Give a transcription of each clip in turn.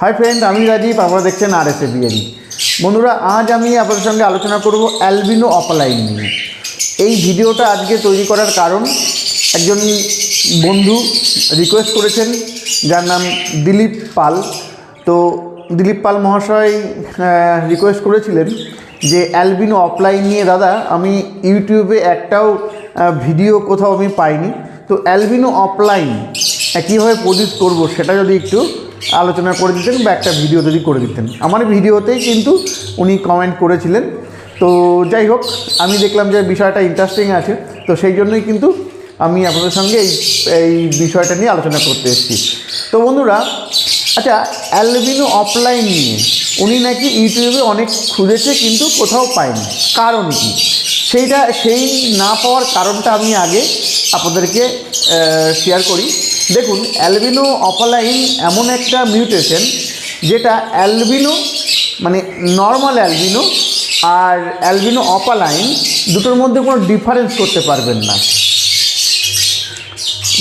Hi friend আমি রাজীব, আপনারা দেখছেন আর এস বিএরি বন্ধুরা, আজ আমি আপনাদের সঙ্গে আলোচনা করব অ্যালবিনো অপালাইন নিয়ে। এই ভিডিওটা আজকে তৈরি করার কারণ, একজন বন্ধু রিকোয়েস্ট করেছেন, যার নাম দিলীপ পাল। তো দিলীপ পাল মহাশয় রিকোয়েস্ট করেছিলেন যে অ্যালবিনো অফলাইন নিয়ে, দাদা, আমি ইউটিউবে একটাও ভিডিও কোথাও আমি পাইনি। তো অ্যালবিনো অফলাইন কীভাবে প্রডিউস করব, সেটা যদি একটু আলোচনা করে দিতেন বা একটা ভিডিও যদি করে দিতেন। আমার ভিডিওতেই কিন্তু উনি কমেন্ট করেছিলেন। তো যাই হোক, আমি দেখলাম যে বিষয়টা ইন্টারেস্টিং আছে। তো সেই জন্যই কিন্তু আমি আপনাদের সঙ্গে এই এই বিষয়টা নিয়ে আলোচনা করতে এসেছি। তো বন্ধুরা আচ্ছা অ্যালবিনো অফলাইন নিয়ে উনি নাকি ইউটিউবে অনেক খুঁজেছে কিন্তু কোথাও পায়নি। কারণ কি? সেইটা, সেই না পাওয়ার কারণটা আমি আগে আপনাদেরকে শেয়ার করি। দেখুন, অ্যালবিনো অপালাইন এমন একটা মিউটেশন যেটা অ্যালবিনো মানে নর্মাল অ্যালবিনো আর অ্যালবিনো অপালাইন দুটোর মধ্যে কোনো ডিফারেন্স করতে পারবেন না।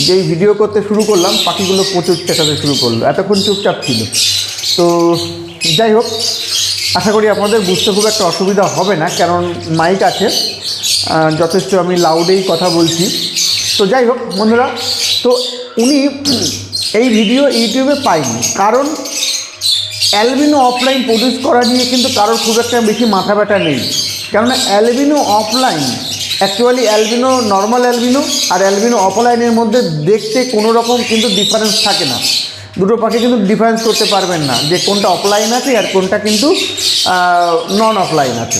যেই ভিডিও করতে শুরু করলাম পাখিগুলো প্রচুর চেঁচাতে শুরু করল। এতক্ষণ চুপচাপ ছিল। তো যাই হোক, আশা করি আপনাদের বুঝতে খুব একটা অসুবিধা হবে না, কারণ মাইক আছে। যথেষ্ট আমি লাউডেই কথা বলছি। তো যাই হোক, বন্ধুরা, তো উনি এই ভিডিও ইউটিউবে পাইনি। কারণ অ্যালবিনো অফলাইন প্রডিউস করা নিয়ে কিন্তু কারোর খুব একটা বেশি মাথা ব্যথা নেই। কেননা albino opaline actually albino normal albino আর অ্যালবিনো অফলাইনের মধ্যে দেখতে কোনো রকম কিন্তু ডিফারেন্স থাকে না। দুটো পাখি কিন্তু ডিফারেন্স করতে পারবেন না যে কোনটা অফলাইন আছে আর কোনটা কিন্তু নন অফলাইন আছে।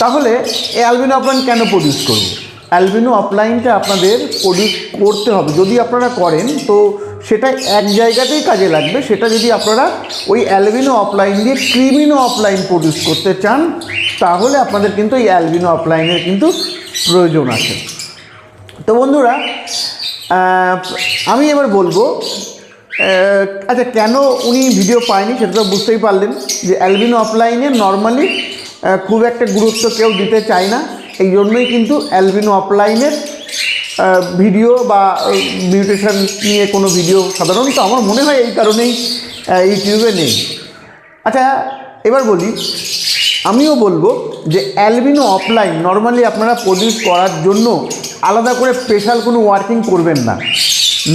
তাহলে এই অ্যালবিনো অফলাইন কেন প্রডিউস করব? অ্যালবিনো অফলাইনটা আপনাদের প্রডিউস করতে হবে। যদি আপনারা করেন, তো সেটা এক জায়গাতেই কাজে লাগবে। সেটা যদি আপনারা ওই অ্যালবিনো অফলাইন দিয়ে ক্রিমিনো অফলাইন প্রডিউস করতে চান, তাহলে আপনাদের কিন্তু এই অ্যালবিনো অফলাইনের কিন্তু প্রয়োজন আছে। তো বন্ধুরা আমি এবার বলব আচ্ছা কেন উনি ভিডিও পায়নি সেটা তো বুঝতেই পারলেন যে অ্যালবিনো অফলাইনে নর্মালি খুব একটা গুরুত্ব কেউ দিতে চায় না। এই জন্যই কিন্তু অ্যালবিনো অফলাইনের ভিডিও বা মিউটেশন নিয়ে কোনো ভিডিও সাধারণত আমার মনে হয় এই কারণেই ইউটিউবে নেই। আচ্ছা এবার বলি, আমিও বলব যে অ্যালবিনো অফলাইন নর্মালি আপনারা প্রডিউস করার জন্য আলাদা করে স্পেশাল কোনো ওয়ার্কিং করবেন না।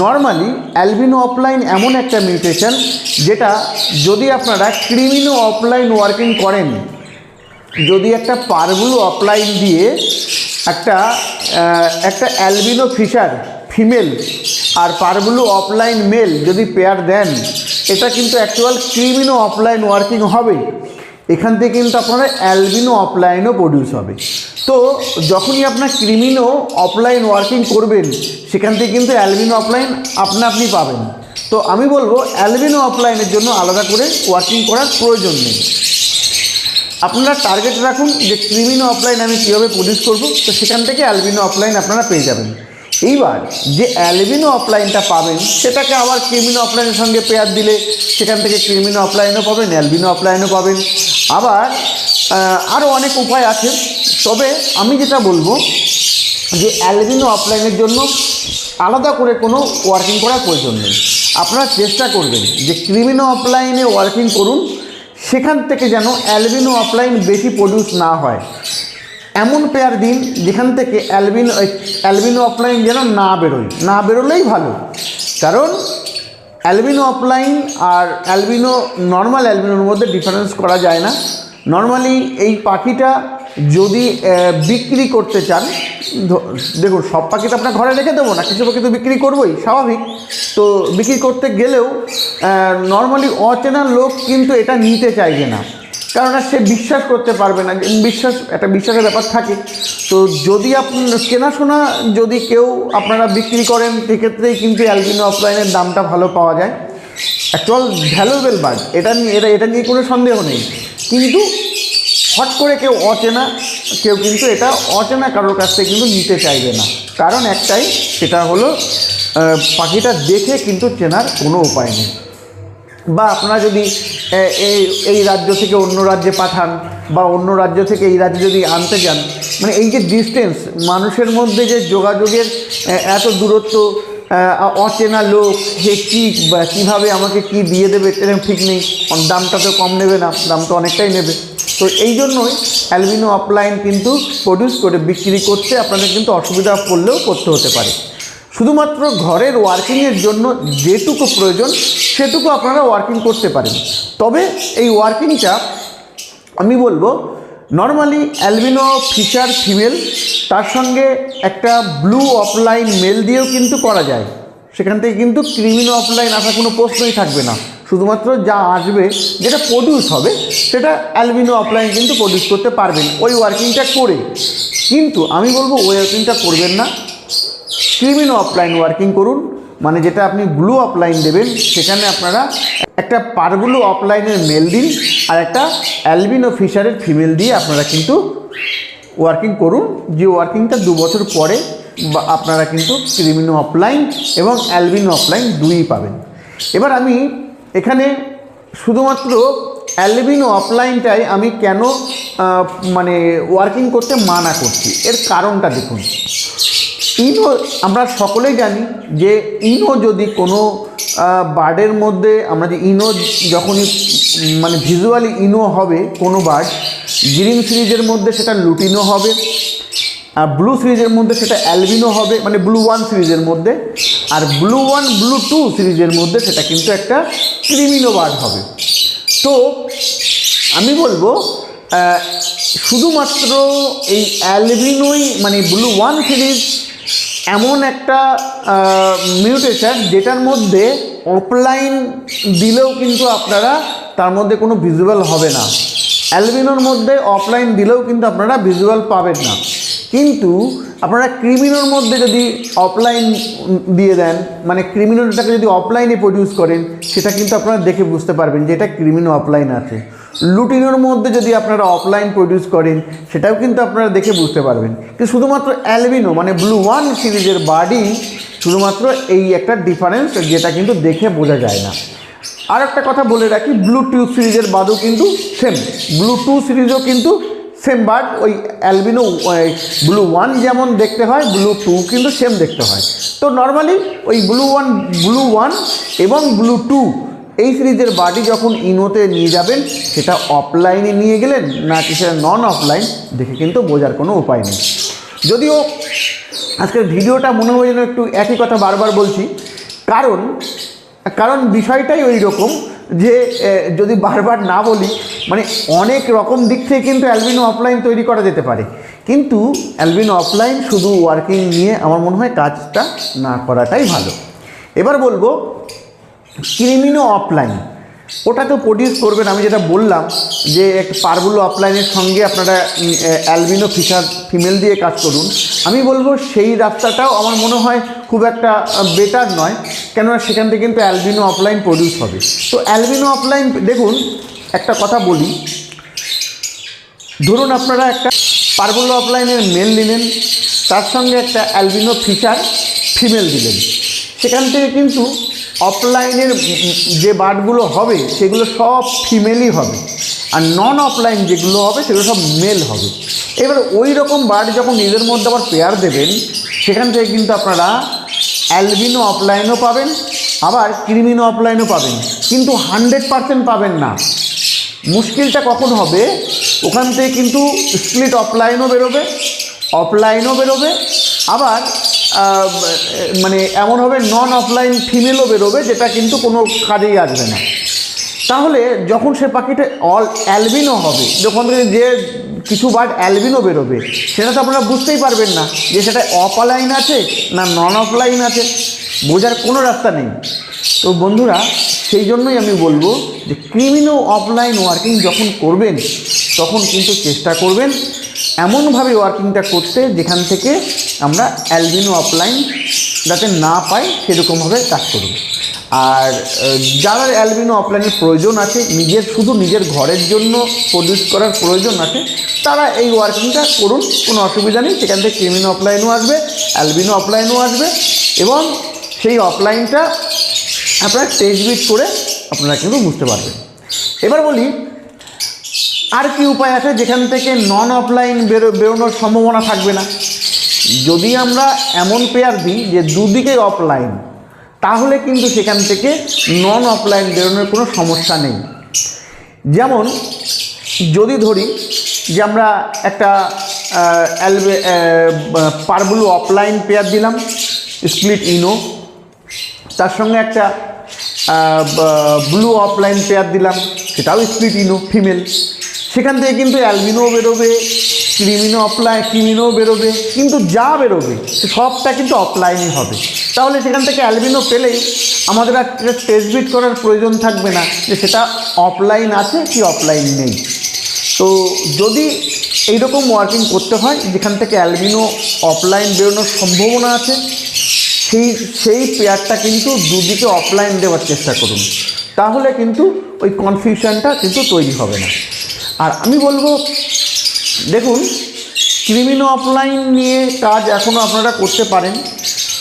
নর্মালি অ্যালবিনো অফলাইন এমন একটা মিউটেশন যেটা যদি আপনারা ক্রিমিনো অফলাইন ওয়ার্কিং করেন যদি একটা পারবুলো অফলাইন দিয়ে একটা একটা অ্যালবিনো ফিশার ফিমেল আর পারবুলো অফলাইন মেল যদি পেয়ার দেন, এটা কিন্তু অ্যাকচুয়াল ক্রিমিনো অফলাইন ওয়ার্কিং হবে। এখান থেকে কিন্তু আপনারা অ্যালবিনো অফলাইনও প্রডিউস হবে। তো যখনই আপনার ক্রিমিনো অফলাইন ওয়ার্কিং করবেন, সেখান থেকে কিন্তু অ্যালবিনো অফলাইন আপনা আপনি পাবেন। তো আমি বলব অ্যালবিনো অফলাইনের জন্য আলাদা করে ওয়ার্কিং করার প্রয়োজন নেই। আপনারা টার্গেট রাখুন যে ক্রিমিনো অফলাইন আমি কীভাবে প্রডিউস করব, তো সেখান থেকে অ্যালবিনো অফলাইন আপনারা পেয়ে যাবেন। এইবার যে অ্যালবিনো অফলাইনটা পাবেন, সেটাকে আবার ক্রিমিনো অফলাইনের সঙ্গে পেয়ার দিলে, সেখান থেকে ক্রিমিনো অফলাইনও পাবেন অ্যালবিনো অফলাইনও পাবেন। আবার আরও অনেক উপায় আছে। তবে আমি যেটা বলব, যে অ্যালবিনো অফলাইনের জন্য আলাদা করে কোনো ওয়ার্কিং করার প্রয়োজন নেই। আপনারা চেষ্টা করবেন যে ক্রিমিনো অফলাইনে ওয়ার্কিং করুন সেখান থেকে যেন অ্যালবিনো অফলাইন বেশি প্রডিউস না হয়। এমন পেয়ার দিন যেখান থেকে অ্যালবিনো অ্যালবিনো অফলাইন যেন না বেরোয়। না বেরোলেই ভালো। কারণ অ্যালবিনো অফলাইন আর অ্যালবিনো নর্মাল অ্যালবিনোর মধ্যে ডিফারেন্স করা যায় না। নর্মালি এই পাখিটা যদি বিক্রি করতে চান দেখুন, সব পাখি তো আপনার ঘরে রেখে দেবো না, কিছু পাখি তো বিক্রি করবোই, স্বাভাবিক। তো বিক্রি করতে গেলেও নর্মালি অচেনা লোক কিন্তু এটা নিতে চাইবে না। কারণ সে বিশ্বাস করতে পারবে না। বিশ্বাস, একটা বিশ্বাসের ব্যাপার থাকে। তো যদি আপনার চেনাশোনা যদি কেউ আপনারা বিক্রি করেন, সেক্ষেত্রেই কিন্তু অ্যালবিনো অফলাইনের দামটা ভালো পাওয়া যায়। অ্যাকচুয়াল ভ্যালুয়েবল বার্ড এটা নিয়ে, এটা এটা নিয়ে কোনো সন্দেহ নেই। কিন্তু হট করে কেউ অচেনা, কেউ কিন্তু এটা অচেনা কারোর কাছ থেকে কিন্তু নিতে চাইবে না। কারণ একটাই, সেটা হলো পাখিটা দেখে কিন্তু চেনার কোনো উপায় নেই। বা আপনারা যদি এই এই রাজ্য থেকে অন্য রাজ্যে পাঠান, বা অন্য রাজ্য থেকে এই রাজ্যে যদি আনতে যান মানে এই যে ডিস্টেন্স মানুষের মধ্যে যে যোগাযোগের এত দূরত্ব অচেনা লোক, হে কী কীভাবে আমাকে কি দিয়ে দেবে, এরকম ঠিক নেই। দামটা তো কম নেবে না, দাম তো অনেকটাই নেবে। তো এই জন্যই অ্যালবিনো অফলাইন কিন্তু প্রডিউস করে, বিক্রি করতে আপনাদের কিন্তু অসুবিধা পড়লেও করতে হতে পারে। শুধুমাত্র ঘরের ওয়ার্কিংয়ের জন্য যেটুকু প্রয়োজন, সেটুকু আপনারা ওয়ার্কিং করতে পারেন। তবে এই ওয়ার্কিংটা আমি বলব নর্মালি অ্যালবিনো ফিচার ফিমেল তার সঙ্গে একটা ব্লু অফলাইন মেল দিয়েও কিন্তু করা যায়। সেখান থেকে কিন্তু ক্রিমিনো অফলাইন আসার কোনো প্রশ্নই থাকবে না। শুধুমাত্র যা আসবে, যেটা প্রডিউস হবে, সেটা অ্যালবিনো অফলাইন কিন্তু প্রডিউস করতে পারবেন। ওই ওয়ার্কিংটা করে। কিন্তু আমি বলব, ওই ওয়ার্কিংটা করবেন না। ক্রিমিনো অফলাইন ওয়ার্কিং করুন। মানে যেটা আপনি ব্লু অফলাইন দেবেন, সেখানে আপনারা একটা পারগুলো অফলাইনের মেল দিন আর একটা অ্যালবিনো ফিশারের ফিমেল দিয়ে আপনারা কিন্তু ওয়ার্কিং করুন। যে ওয়ার্কিংটা দু বছর পরে আপনারা কিন্তু ক্রিমিনো অফলাইন এবং অ্যালবিনো অফলাইন দুই পাবেন। এবার আমি এখানে শুধুমাত্র অ্যালবিনো অফলাইনটাই আমি কেন মানে ওয়ার্কিং করতে মানা করছি। এর কারণটা দেখুন। ইনো, আমরা সকলেই জানি যে ইনো যদি কোনো বার্ডের মধ্যে, আমরা যে ইনো যখনই মানে ভিজুয়ালি ইনো হবে কোনো বার্ড, গ্রিন সিরিজের মধ্যে সেটা লুটিনো হবে, আর ব্লু সিরিজের মধ্যে সেটা অ্যালবিনো হবে মানে ব্লু ওয়ান সিরিজের মধ্যে, আর ব্লু ওয়ান, ব্লু টু সিরিজের মধ্যে সেটা কিন্তু একটা ক্রিমিনো বার্ড হবে। তো, আমি বলব শুধুমাত্র এই অ্যালবিনোই মানে ব্লু ওয়ান সিরিজ এমন একটা মিউটেশন যেটার মধ্যে অফলাইন দিলেও কিন্তু আপনারা তার মধ্যে কোনো ভিজুয়াল হবে না। অ্যালবিনোর মধ্যে অফলাইন দিলেও কিন্তু আপনারা ভিজুয়াল পাবেন না। কিন্তু আপনারা ক্রিমিনোর মধ্যে যদি অফলাইন দিয়ে দেন মানে ক্রিমিনোটাকে যদি অফলাইনে প্রডিউস করেন, সেটা কিন্তু আপনারা দেখে বুঝতে পারবেন যে এটা ক্রিমিনো অফলাইন আছে। লুটিনোর মধ্যে যদি আপনারা অফলাইন প্রডিউস করেন, সেটাও কিন্তু আপনারা দেখে বুঝতে পারবেন কিন্তু শুধুমাত্র অ্যালবিনো মানে ব্লু ওয়ান সিরিজের বাডি শুধুমাত্র এই একটা ডিফারেন্স যেটা কিন্তু দেখে বোঝা যায় না। আর একটা কথা বলে রাখি ব্লু টু সিরিজের বাদও কিন্তু সেম ব্লু টু সিরিজও কিন্তু সেম বার্ড ওই অ্যালবিনো ব্লু ওয়ান যেমন দেখতে হয় ব্লু টু কিন্তু সেম দেখতে হয়। তো নর্মালি ওই ব্লু ওয়ান ব্লু ওয়ান এবং ব্লু টু এই সিরিজের বাডি যখন ইনোতে নিয়ে যাবেন, সেটা অফলাইনে নিয়ে গেলেন, না কি সেটা নন অফলাইন দেখে কিন্তু বোঝার কোনো উপায় নেই। যদিও আজকের ভিডিওটা মনে হয় যেন একটু একই কথা বারবার বলছি, কারণ কারণ বিষয়টাই ওই রকম যে যদি বারবার না বলি মানে অনেক রকম দিক থেকে কিন্তু অ্যালবিনো অফলাইন তৈরি করা যেতে পারে। কিন্তু অ্যালবিনো অফলাইন শুধু ওয়ার্কিং নিয়ে আমার মনে হয় কাজটা না করাটাই ভালো। এবার বলব, ক্রিমিনো অফলাইন। ওটা তো প্রডিউস করবেন, আমি যেটা বললাম যে এক পারগুলো অফলাইনের সঙ্গে আপনারা অ্যালবিনো ফিশার ফিমেল দিয়ে কাজ করুন। আমি বলব সেই রাস্তাটাও আমার মনে হয় খুব একটা বেটার নয়, কেননা সেখান থেকে কিন্তু অ্যালবিনো অফলাইন প্রডিউস হবে। তো অ্যালবিনো অফলাইন দেখুন, একটা কথা বলি। ধরুন আপনারা একটা পারবুলো অফলাইনের মেল নিলেন, তার সঙ্গে একটা অ্যালবিনো ফিচার ফিমেল দিলেন। সেখান থেকে কিন্তু অফলাইনের যে বার্ডগুলো হবে, সেগুলো সব ফিমেলই হবে। আর নন অফলাইন যেগুলো হবে, সেগুলো সব মেল হবে। এবার ওই রকম বার্ড যখন নিজের মধ্যে আবার পেয়ার দেবেন, সেখান থেকে কিন্তু আপনারা অ্যালবিনো অফলাইনও পাবেন, আবার ক্রিমিনো অফলাইনও পাবেন। কিন্তু হান্ড্রেড পারসেন্ট পাবেন না। মুশকিলটা কখন হবে? ওখান থেকে কিন্তু স্প্লিট অফলাইনও বেরোবে অফলাইনও বেরোবে, আবার মানে এমন হবে নন অফলাইন ফিমেলও বেরোবে, যেটা কিন্তু কোনো কাজেই আসবে না। তাহলে যখন সে পাখিটা অল অ্যালবিনো হবে, যখন যে কিছু বার্ড অ্যালবিনো বেরোবে, সেটা তো আপনারা বুঝতেই পারবেন না যে সেটা অফলাইন আছে না নন অফলাইন আছে। বোঝার কোনো রাস্তা নেই। তো বন্ধুরা, সেই জন্যই আমি বলব যে ক্রিমিনো অফলাইন ওয়ার্কিং যখন করবেন, তখন কিন্তু চেষ্টা করবেন এমনভাবে ওয়ার্কিংটা করতে যেখান থেকে আমরা অ্যালবিনো অফলাইন যাতে না পাই, সেরকমভাবে কাজ করুন আর যারা অ্যালবিনো অফলাইনের প্রয়োজন আছে, নিজের, শুধু নিজের ঘরের জন্য প্রডিউস করার প্রয়োজন আছে, তারা এই ওয়ার্কিংটা করুন, কোনো অসুবিধা নেই। সেখান থেকে ক্রিমিনো অফলাইনও আসবে অ্যালবিনো অফলাইনও আসবে, এবং সেই অফলাইনটা আপনারা টেস্ট বিট করে আপনারা কিন্তু বুঝতে পারবেন। এবার বলি, আর কি উপায় আছে যেখান থেকে নন অফলাইন বেরো, বেরোনোর সম্ভাবনা থাকবে না? যদি আমরা এমন পেয়ার দিই যে দুদিকে অফলাইন তাহলে কিন্তু সেখান থেকে নন অফলাইন বেরোনোর কোনো সমস্যা নেই। যেমন, যদি ধরি যে আমরা একটা অ্যালবে পারবুলু অফলাইন পেয়ার দিলাম স্প্লিট ইনো তার সঙ্গে একটা ব্লু অফলাইন পেয়ার দিলাম, সেটাও স্প্লিট ইনো ফিমেল সেখান থেকে কিন্তু অ্যালবিনো বেরোবে ক্রিমিনো অফলাইন ক্রিমিনো বেরোবে, কিন্তু যা বেরোবে, সে সবটা কিন্তু অফলাইনই হবে। তাহলে সেখান থেকে অ্যালবিনো পেলেই আমাদের আর টেস্ট বিট করার প্রয়োজন থাকবে না যে সেটা অফলাইন আছে কি অফলাইন নেই। তো যদি এইরকম ওয়ার্কিং করতে হয়, যেখান থেকে অ্যালবিনো অফলাইন বেরোনোর সম্ভাবনা আছে, সেই সেই পেয়ারটা কিন্তু দুদিকে অফলাইন দেওয়ার চেষ্টা করুন। তাহলে কিন্তু ওই কনফিউশনটা কিন্তু তৈরি হবে না। আর আমি বলব দেখুন ক্রিমিনো অফলাইন নিয়ে কাজ এখনও আপনারা করতে পারেন।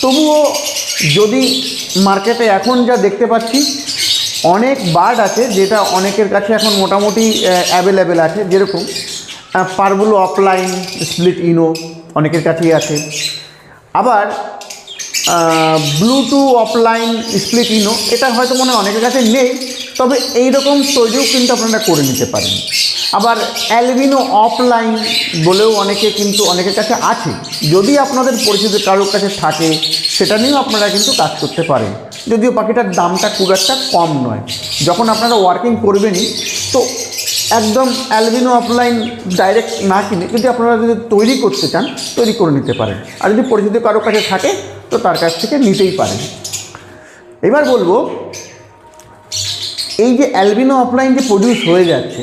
তবুও যদি মার্কেটে এখন যা দেখতে পাচ্ছি, অনেক বার্ড আছে যেটা অনেকের কাছে এখন মোটামুটি অ্যাভেলেবেল আছে। যেরকম পারগুলো অফলাইন স্প্লিট ইনো অনেকের কাছেই আছে। আবার ব্লুটু অফলাইন স্প্লিট ইনো এটা হয়তো মনে অনেকের কাছে নেই, তবে এই রকম তৈরিও কিন্তু আপনারা করে নিতে পারেন। আবার অ্যালবিনো অফলাইন বলেও অনেকে কিন্তু অনেকের কাছে আছে। যদি আপনাদের পরিচিত কারোর কাছে থাকে, সেটা নিয়েও আপনারা কিন্তু কাজ করতে পারেন। যদিও পাখিটার দামটা খুব একটা কম নয়। যখন আপনারা ওয়ার্কিং করবেনই, তো একদম অ্যালবিনো অফলাইন ডাইরেক্ট না কিনে যদি আপনারা যদি তৈরি করতে চান, তৈরি করে নিতে পারেন। আর যদি পরিচিত কারোর কাছে থাকে, তো তার কাছ থেকে নিতেই পারেন। এবার বলব, এই যে অ্যালবিনো অফলাইন যে প্রডিউস হয়ে যাচ্ছে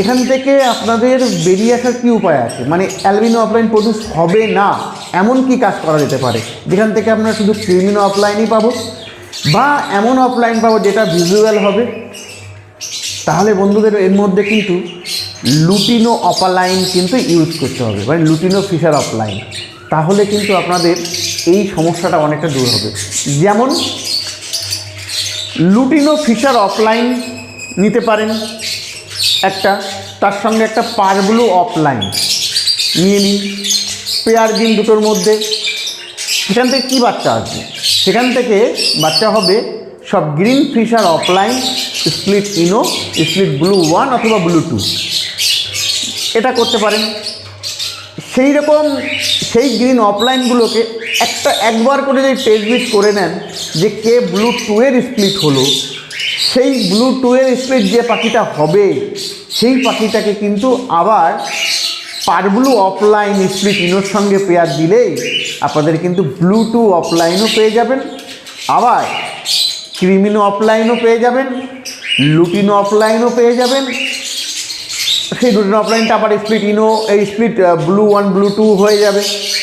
এখান থেকে আপনাদের বেরিয়ে আসার কী উপায় আছে? মানে অ্যালবিনো অফলাইন প্রডিউস হবে না, এমন কি কাজ করা যেতে পারে? যেখান থেকে আমরা শুধু ক্রিমিনো অফলাইনই পাবো বা এমন অফলাইন পাবো যেটা ভিজুয়াল হবে। তাহলে বন্ধুদের এর মধ্যে কিন্তু লুটিনো অপালাইন কিন্তু ইউজ করতে হবে মানে লুটিনো ফিশার অফলাইন তাহলে কিন্তু আপনাদের এই সমস্যাটা অনেকটা দূর হবে। যেমন লুটিনো ফিশার অফলাইন নিতে পারেন। একটা, তার সঙ্গে একটা পারব্লু অফলাইন নিয়ে নিন। পেয়ার দিন দুটোর মধ্যে। সেখান থেকে কী বাচ্চা আসবে? সেখান থেকে বাচ্চা হবে সব green fischer opaline split ino split blue one অথবা ব্লু টু এটা করতে পারেন। সেই রকম, সেই গ্রিন অফলাইনগুলোকে একটা একবার করে যদি টেস্ট বিট করে নেন যে কে ব্লু টু এর স্প্লিট হলো সেই ব্লু টু এর স্প্লিট যে পাখিটা হবে, সেই পাখিটাকে কিন্তু আবার পারব্লু অফলাইন স্প্লিট ইনোর সঙ্গে পেয়ার দিলেই আপনাদের কিন্তু ব্লু টু অফলাইনও পেয়ে যাবেন, আবার ক্রিমিনো অফলাইনও পেয়ে যাবেন লুটিনো অফলাইনও পেয়ে যাবেন। সেই দুটো অফলাইনটা আবার স্প্লিট ইনো এই split blue one blue two হয়ে যাবে।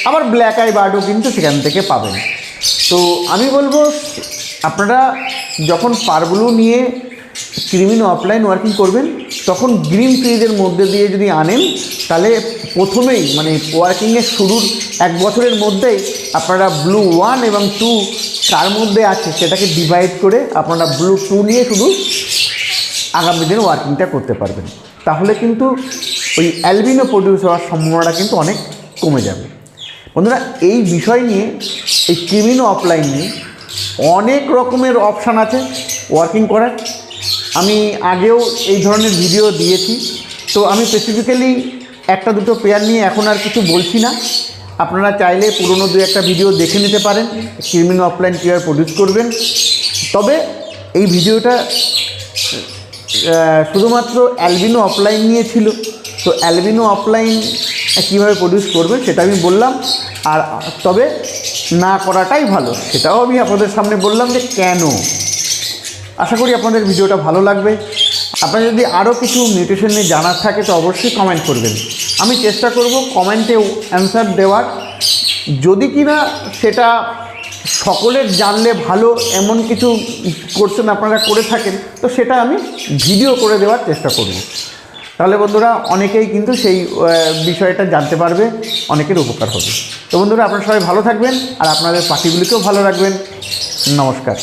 আবার ব্ল্যাক আই বার্ডও কিন্তু সেখান থেকে পাবেন। তো আমি বলব, আপনারা যখন পারগুলো নিয়ে ক্রিমিনো অফলাইন ওয়ার্কিং করবেন, তখন গ্রিন ফ্রিজের মধ্যে দিয়ে যদি আনেন, তাহলে প্রথমেই মানে ওয়ার্কিংয়ের শুরুর এক বছরের মধ্যেই আপনারা ব্লু ওয়ান এবং টু তার মধ্যে আছে সেটাকে ডিভাইড করে আপনারা ব্লু টু নিয়ে শুধু আগামী দিনে ওয়ার্কিংটা করতে পারবেন। তাহলে কিন্তু ওই অ্যালবিনো প্রডিউস হওয়ার সম্ভাবনাটা কিন্তু অনেক কমে যাবে। বন্ধুরা, এই বিষয় নিয়ে, এই ক্রিমিনো অফলাইন নিয়ে অনেক রকমের অপশান আছে ওয়ার্কিং করার। আমি আগেও এই ধরনের ভিডিও দিয়েছি। তো আমি স্পেসিফিক্যালি একটা দুটো পেয়ার নিয়ে এখন আর কিছু বলছি না। আপনারা চাইলে পুরনো দু একটা ভিডিও দেখে নিতে পারেন। ক্রিমিনো অফলাইন কীভাবে প্রডিউস করবেন। তবে এই ভিডিওটা শুধুমাত্র অ্যালবিনো অফলাইন নিয়ে ছিল। তো অ্যালবিনো অফলাইন কীভাবে প্রডিউস করবে সেটা আমি বললাম। আর, তবে না করাটাই ভালো। সেটাও আমি আপনাদের সামনে বললাম যে কেন? আশা করি আপনাদের ভিডিওটা ভালো লাগবে। আপনার যদি আরও কিছু নিউট্রিশন নিয়ে জানার থাকে তো অবশ্যই কমেন্ট করবেন। আমি চেষ্টা করব কমেন্টে অ্যান্সার দেওয়ার। যদি কিনা সেটা সকলের জানলে ভালো এমন কিছু করছেন আপনারা করে থাকেন, তো সেটা আমি ভিডিও করে দেওয়ার চেষ্টা করব। তাহলে বন্ধুরা অনেকেই কিন্তু সেই বিষয়টা জানতে পারবে, অনেকের উপকার হবে। তো বন্ধুরা আপনারা সবাই ভালো থাকবেন আর আপনাদের পাখিগুলিকেও ভালো রাখবেন। নমস্কার।